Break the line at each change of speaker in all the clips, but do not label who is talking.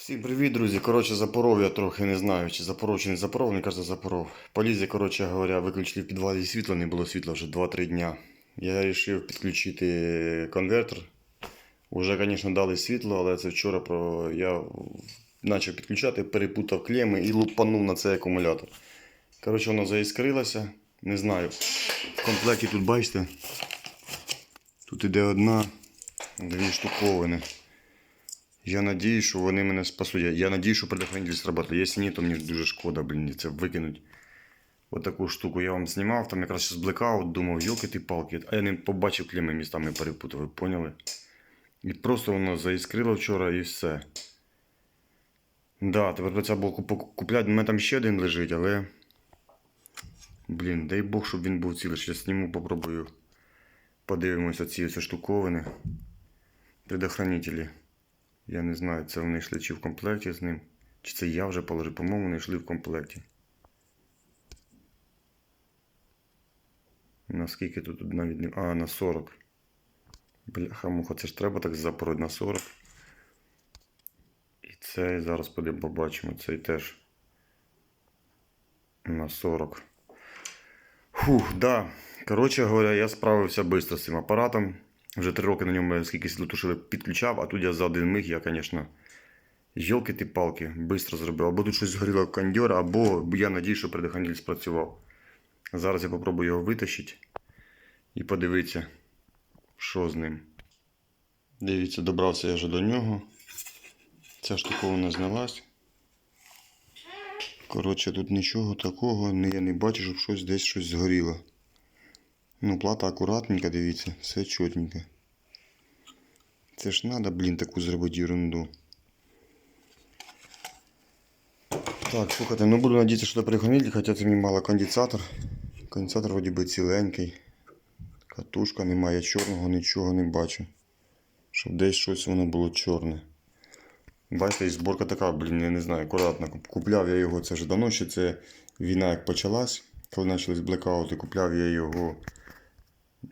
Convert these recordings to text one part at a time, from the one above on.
Всім привіт, друзі. Коротше, запоров я трохи не знаю, чи запоров, чи не запоров, мені кажется, запоров. Поліз я, коротше говоря, виключили в підвалі світло, не було світла вже 2-3 дня. Я вирішив підключити конвертер. Уже, звісно, дали світло, але це вчора про... я почав підключати, перепутав клеми і лупанув на цей акумулятор. Коротше, воно заіскрилося, не знаю. В комплекті тут бачите, тут іде одна, дві штуковини. Я надію, що вони мене спасуть. Я- Я надію, що предохранитель сработає. Якщо ні, то мені дуже шкода, блін, це викинуть. От таку штуку я вам знімав, там якраз щось блекаут, думав, йоки ти палки. А я не побачив клеми містами перепутав, ви поняли? І просто воно заіскрило вчора і все. Да, тепер треба було купляти. У мене там ще один лежить, але. Блін, дай Бог, щоб він був цілий. Зараз зніму, попробую. Подивимося ці штуковини. Предохранителі. Я не знаю, це вони йшли чи в комплекті з ним. Чи це я вже положив, по-моєму, вони йшли в комплекті. Наскільки тут навіть не. А, на 40. Бляха муха, це ж треба так запороть на 40. І цей зараз подивимо, побачимо. Цей теж на 40. Фух, да. Коротше говоря, я справився швидко з цим апаратом. Вже три роки на ньому скільки світло підключав, а тут я за один миг, я, звісно, йолки ти палки швидко зробив. Або тут щось згоріло кондьор, або я надію, що предохранитель спрацював. Зараз я попробую його витащити і подивитися, що з ним. Дивіться, добрався я вже до нього. Ця штуковина знялась. Коротше, тут нічого такого, я не бачу, щоб щось десь щось згоріло. Ну, плата акуратненька, дивіться, все чотненько. Це ж надо, блін, таку зробити ерунду. Так, слухайте, ну буду надіятися, що це перехранитель, хоча це мені мало конденсатор. Конденсатор вроді би ціленький. Катушка немає чорного, нічого не бачу. Щоб десь щось воно було чорне. Бачите, і зборка така, блін, я не знаю, акуратно. Купляв я його, це вже давно, ще це війна як почалась. Коли почались блекаути, купляв я його.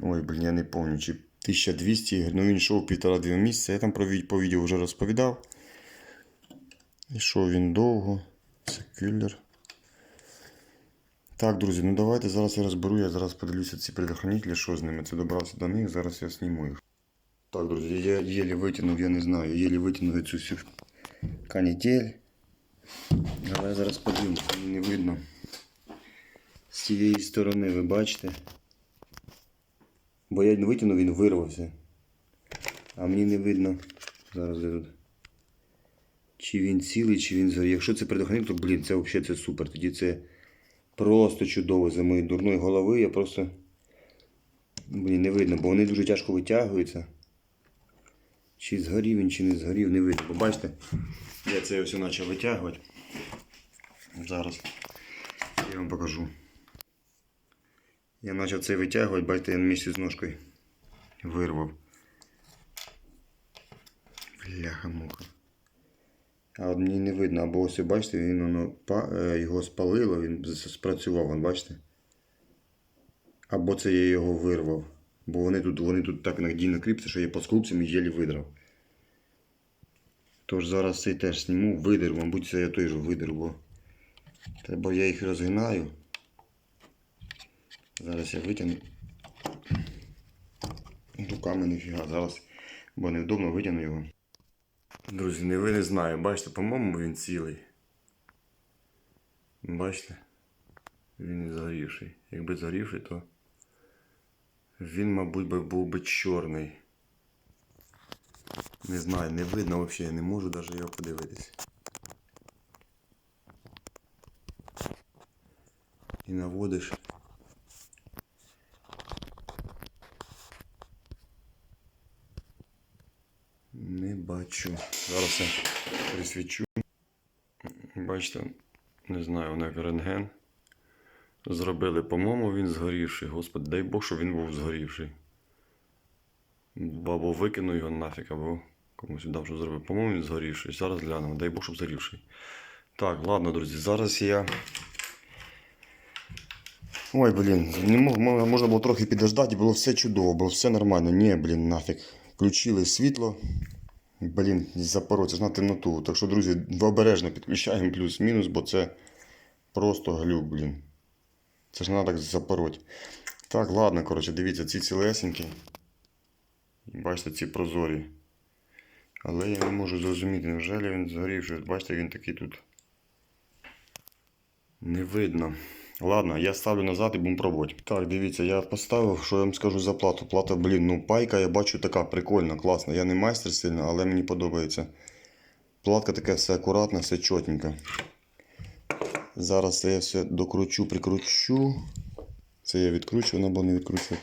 Ой, блін, я не пам'ятаю, чи 1200, ну він йшов півтора-дві місяці. Я там про по відео вже розповідав. Ішов він довго. Це кюллер. Так, друзі, ну давайте зараз я розберу, я зараз подивлюся ці предохранителі, що з ними. Це добрався до них, зараз я зніму їх. Так, друзі, я єлі витягнув, я не знаю, єлі витягнув цю всю канітель. Але зараз подивимося, не видно. З цієї сторони ви бачите. Бо я не витягнув, він вирвався. А мені не видно. Зараз я тут. Чи він цілий, чи він згорів. Якщо це предохранитель, то блін, це взагалі це супер. Тоді це просто чудово за моєї дурної голови. Я просто. Блін, не видно, бо вони дуже тяжко витягуються. Чи згорів він, чи не згорів, не видно. Бо бачите, я це все почав витягувати. Зараз я вам покажу. Я почав це витягувати, бачите, я на місці з ножкою вирвав. Бляха муха. А от мені не видно, або ось бачите, він воно, е, його спалило, він спрацював, бачите? Або це я його вирвав. Бо вони тут, вони тут так надійно кріпляться, що я по скрупцям і єлі видрав. Тож зараз цей теж зніму, видеру, мабуть, це я той же видеру, бо треба я їх розгинаю. Зараз я витягну. Руками ніфіга. Зараз, бо невдобно витягну його. Друзі, не ви не знаю. Бачите, по-моєму він цілий. Бачите? Він не згорівший. Якби згорівший, то він, мабуть, би був би чорний. Не знаю, не видно взагалі, я не можу навіть його подивитись. І наводиш. Не бачу. Зараз я присвічу. Бачите, не знаю, воно як рентген. Зробили, по-моєму, він згорівший. Господи, дай Бог, щоб він був згорівший. Або викину його нафіг, або комусь дав, що зробив. По-моєму, він згорівший. Зараз глянемо. Дай Бог, щоб згорівший. Так, ладно, друзі, зараз я. Ой, блін, не мог, можна було трохи підождати, було все чудово, було все нормально. Ні, блін, нафіг. Включили світло. Блін, ж на темноту. Так що, друзі, обережно підключаємо плюс-мінус, бо це просто глюк, блін. Це ж треба так запороть. Так, ладно, коротше, дивіться, ці цілесенькі. Бачите, ці прозорі. Але я не можу зрозуміти, невже він згорів, що бачите, він такий тут. Не видно. Ладно, я ставлю назад і будемо пробувати. Так, дивіться, я поставив, що я вам скажу за плату. Плата, блін, ну пайка, я бачу така прикольна, класна. Я не майстер сильно, але мені подобається. Платка така все акуратна, все чотенько. Зараз я все докручу, прикручу. Це я відкручу, вона була не відкручую.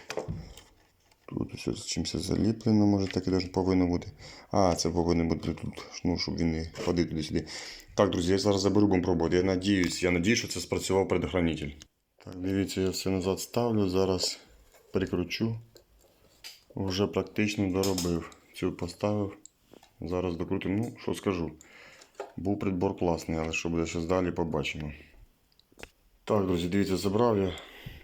Тут все з чимось заліплено, може так і повинно бути. А, це повинно бути тут, ну, щоб він не ходив туди-сюди. Так, друзі, я зараз заберу, будемо пробувати. Я надіюсь, я надіюсь, що це спрацював предохранитель. Так, дивіться, я все назад ставлю, зараз прикручу. Вже практично доробив. Цю поставив. Зараз докрутимо. Ну, що скажу. Був придбор класний, але що буде зараз далі, побачимо. Так, друзі, дивіться, забрав я.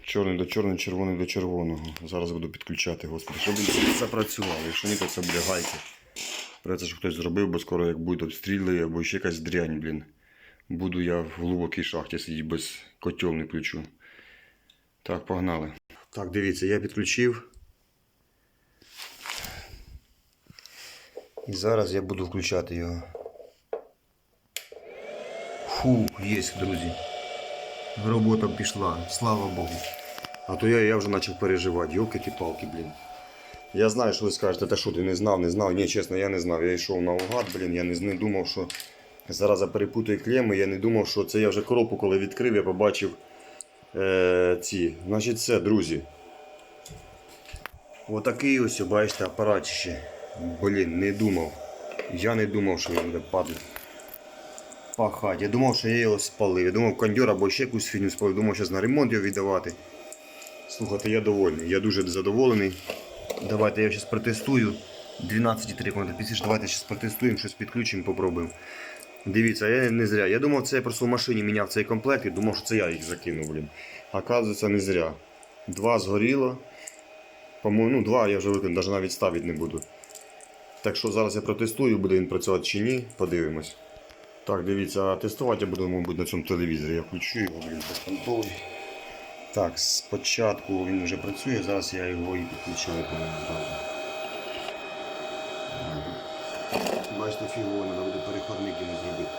Чорний до чорного, червоний до червоного. Зараз буду підключати, господи, щоб він запрацював. Якщо ні, то це буде гайки. Придеться, щоб хтось зробив, бо скоро як будуть обстріли або ще якась дрянь, блін. Буду я в глибокій шахті сидіти без котел не включу. Так, погнали. Так, дивіться, я підключив. І зараз я буду включати його. Фу, є, друзі. Робота пішла, слава Богу. А то я, я вже почав переживати. йолки ті палки, блін. Я знаю, що ви скажете, та що ти не знав, не знав. Ні, чесно, я не знав. Я йшов наугад, блін, я не, не думав, що зараз перепутаю клеми, я не думав, що це я вже коробку, коли відкрив, я побачив е, ці. Значить, це, друзі. Отакий ось, бачите, апаратище. Блін, не думав. Я не думав, що він буде падати. Пахать. Я думав, що я його спалив. Я думав, кондьор або ще якусь фігню спалив. Думав, що на ремонт його віддавати. Слухайте, я довольний. Я дуже задоволений. Давайте я зараз протестую. 12,3 команди після давайте зараз протестуємо, щось підключимо, попробуємо. Дивіться, я не зря. Я думав, це я просто в машині міняв цей комплект і думав, що це я їх закинув, блін. Оказується, не зря. Два згоріло. По-моєму, ну два я вже викину, навіть навіть ставити не буду. Так що зараз я протестую, буде він працювати чи ні, подивимось. Так, дивіться, тестувати буду, мабуть, на цьому телевізорі. Я включу його, блін, безконтроль. Так, спочатку він вже працює, зараз я його і підключаю. Бачите, фігово, треба буде переходник йому зробити.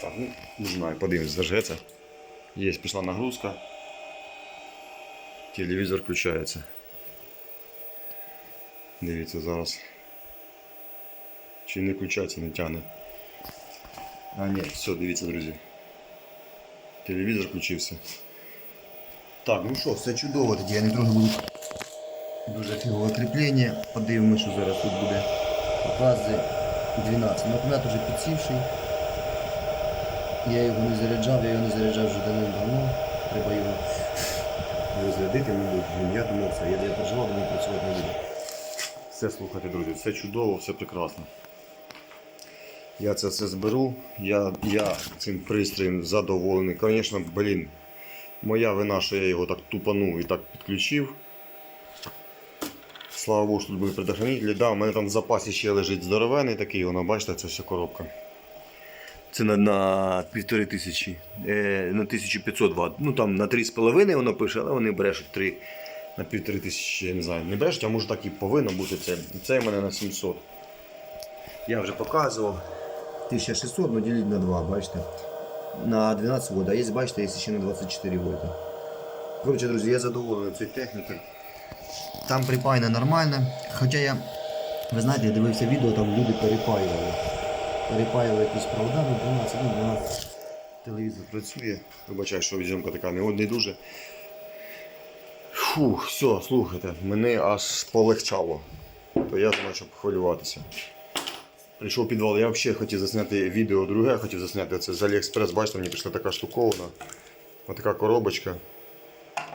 Так, ну, не знаю, подивимось, зажгеться. Є, пішла нагрузка. Телевізор включається. Дивіться зараз. Чи не включається, не тягне. А, ні, все, дивіться, друзі. Телевізор включився. Так, ну що, все чудово, тоді я не трохи буду дуже фігове кріплення. Подивимося, що зараз тут буде. Покази 12. Ну, акумулятор вже підсівший. Я його не заряджав, я його не заряджав вже давно-давно. Треба його розрядити, мабуть. Я думав, все, я, переживав, думаю, працювати не буде. Все слухайте, друзі, все чудово, все прекрасно. Я це все зберу, я, я цим пристроєм задоволений. Звісно, блін, моя вина, що я його так тупанув і так підключив. Слава Богу, що тут були предохранителі. Да, у мене там в запасі ще лежить здоровений такий, воно, бачите, це все коробка. Це на, на півтори тисячі, е, на 1500 Вт. Ну там на 3,5 воно пише, але вони брешуть 3 на півтори тисячі, я не знаю. Не брешуть, а може так і повинно бути це. Це в мене на 700. Я вже показував. 1600, ну діліть на 2, бачите. На 12 вольт, а є, бачите, є ще на 24 вольта. Коротше, друзі, я задоволений цією технікою. Там припаяно нормально. Хоча я, ви знаєте, я дивився відео, там люди перепаювали. Перепаювали якісь провода, ну 12, ну 12. Телевізор працює. Вибачаю, що зйомка така не, не дуже. Фух, все, слухайте, мене аж полегчало. То я почав хвилюватися. Прийшов в підвал, я взагалі хотів засняти відео друге, хотів засняти це з Aliexpress, бачите, мені прийшла така штуковина. Отака коробочка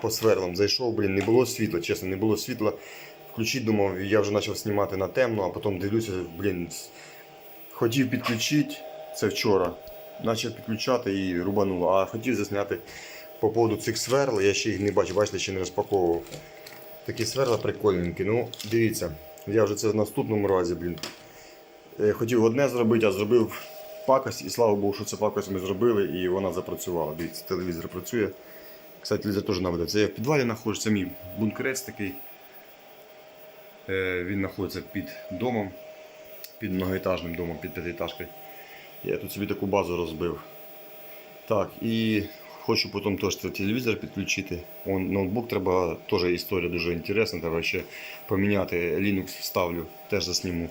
по сверлам. Зайшов, блін, не було світла, чесно, не було світла. Включити, думав, я вже почав знімати на темно, а потім дивлюся, блін, хотів підключити це вчора. Почав підключати і рубануло. А хотів засняти по поводу цих сверл, я ще їх не бачу, бачите, ще не розпаковував. Такі сверла прикольненькі. Ну, дивіться, я вже це в наступному разі, блін. Е, Хотів одне зробити, а зробив пакость, і слава Богу, що це пакость ми зробили, і вона запрацювала. Дивіться, телевізор працює. Кстати, телевізор теж. Це я в підвалі знаходжусь, це мій бункерець такий. Е, Він знаходиться під домом, під многоетажним домом, під п'ятиэтажкою. Я тут собі таку базу розбив. Так, і хочу потім теж телевізор підключити. Он, ноутбук треба, теж історія дуже інтересна, треба ще поміняти. Linux вставлю, теж засніму.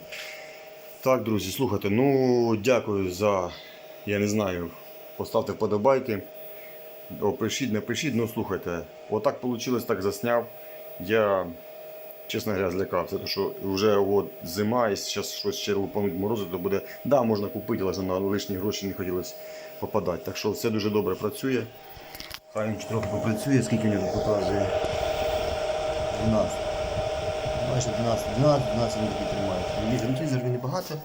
Так, друзі, слухайте, ну дякую за, я не знаю, поставте вподобайки. Опишіть, напишіть, ну слухайте, отак вийшло, так засняв. Я, чесно говоря, злякався, тому що вже от зима і зараз щось ще лупануть морози, то буде. Да, можна купити, але на лишні гроші не хотілося попадати. Так що все дуже добре працює. Хай він трохи попрацює, скільки в нього показує. 12. Бачите, 12, 12, 12 він такий тримає. Небагато.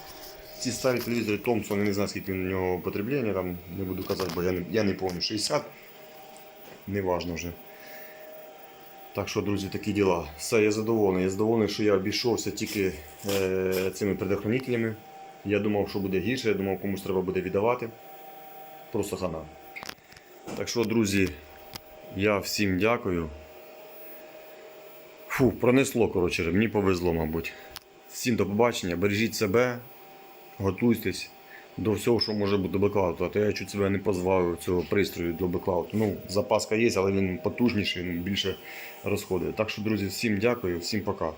Ці старі телевізори Thomson, я не знаю, скільки у нього потреблення, там не буду казати, бо я не, я не пам'ятаю, 60, неважно вже. Так що, друзі, такі діла. Все, я задоволений. Я задоволений, що я обійшовся тільки е, цими предохранителями. Я думав, що буде гірше, я думав, комусь треба буде віддавати. Просто хана. Так що, друзі, я всім дякую. Фу, пронесло, коротше, мені повезло, мабуть. Всім до побачення, бережіть себе, готуйтесь до всього, що може бути до. А то я чуть себе не позвав цього пристрою до беклауту. Ну, запаска є, але він потужніший, він більше розходить. Так що, друзі, всім дякую, всім пока.